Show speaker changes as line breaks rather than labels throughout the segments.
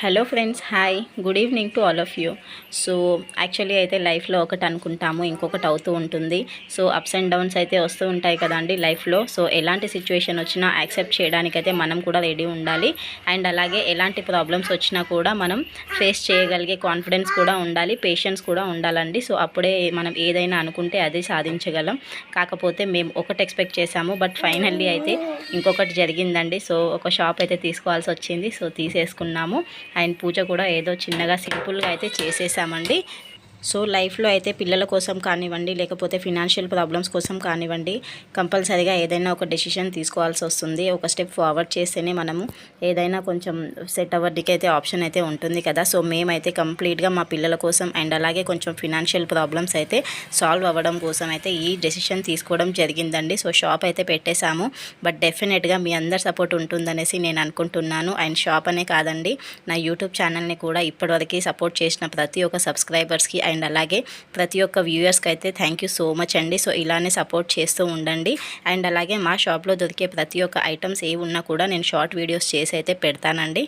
Hello friends hi good evening to all of you so actually అయితే లైఫ్లో ఒకటి అనుకుంటాము ఇంకొకటి అవుతూ ఉంటుంది. సో అప్స్ అండ్ డౌన్స్ అయితే వస్తూ ఉంటాయి కదండి లైఫ్లో సో ఎలాంటి సిచ్యువేషన్ వచ్చినా యాక్సెప్ట్ చేయడానికైతే మనం కూడా రెడీ ఉండాలి. అండ్ అలాగే ఎలాంటి ప్రాబ్లమ్స్ వచ్చినా కూడా మనం ఫేస్ చేయగలిగే కాన్ఫిడెన్స్ కూడా ఉండాలి పేషెన్స్ కూడా ఉండాలండి. సో అప్పుడే మనం ఏదైనా అనుకుంటే అది సాధించగలం. కాకపోతే మేము ఒకటి ఎక్స్పెక్ట్ చేసాము బట్ ఫైనల్లీ అయితే ఇంకొకటి జరిగిందండి. సో ఒక షాప్ అయితే తీసుకోవాల్సి వచ్చింది. సో తీసేసుకున్నాము. అండ్ పూజ కూడా ఏదో చిన్నగా సింపుల్గా అయితే చేసేసామండి. సో లైఫ్లో అయితే పిల్లల కోసం కానివ్వండి లేకపోతే ఫినాన్షియల్ ప్రాబ్లమ్స్ కోసం కానివ్వండి కంపల్సరీగా ఏదైనా ఒక డెసిషన్ తీసుకోవాల్సి వస్తుంది. ఒక స్టెప్ ఫార్వర్డ్ చేస్తేనే మనము ఏదైనా కొంచెం సెట్ అవ్వడానికి అయితే ఆప్షన్ అయితే ఉంటుంది కదా. సో మేమైతే కంప్లీట్గా మా పిల్లల కోసం అండ్ అలాగే కొంచెం ఫినాన్షియల్ ప్రాబ్లమ్స్ అయితే సాల్వ్ అవ్వడం కోసం అయితే ఈ డెసిషన్ తీసుకోవడం జరిగిందండి. సో షాప్ అయితే పెట్టేశాము. బట్ డెఫినెట్గా మీ అందరి సపోర్ట్ ఉంటుందనేసి నేను అనుకుంటున్నాను. అండ్ షాప్ అనే కాదండి నా యూట్యూబ్ ఛానల్ని కూడా ఇప్పటివరకు సపోర్ట్ చేసిన ప్రతి ఒక్క సబ్స్క్రైబర్స్కి అండ్ అలాగే ప్రతి ఒక్క వ్యూయర్స్కి అయితే థ్యాంక్ యూ సో మచ్ అండి. సో ఇలానే సపోర్ట్ చేస్తూ ఉండండి. అండ్ అలాగే మా షాప్లో దొరికే ప్రతి ఒక్క ఐటమ్స్ ఏ ఉన్నా కూడా నేను షార్ట్ వీడియోస్ చేసి అయితే పెడతానండి.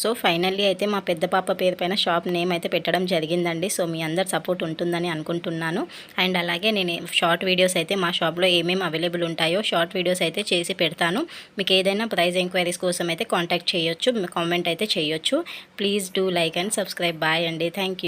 సో ఫైనల్లీ అయితే మా పెద్ద పాప పేరు పైన షాప్ నేమ్ అయితే పెట్టడం జరిగిందండి. సో మీ అందరు సపోర్ట్ ఉంటుందని అనుకుంటున్నాను. అండ్ అలాగే నేను షార్ట్ వీడియోస్ అయితే మా షాప్లో ఏమేమి అవైలబుల్ ఉంటాయో షార్ట్ వీడియోస్ అయితే చేసి పెడతాను. మీకు ఏదైనా ప్రైజ్ ఎంక్వైరీస్ కోసం అయితే కాంటాక్ట్ చేయొచ్చు. కామెంట్ అయితే చేయొచ్చు. Please do like and subscribe bye అండి. థ్యాంక్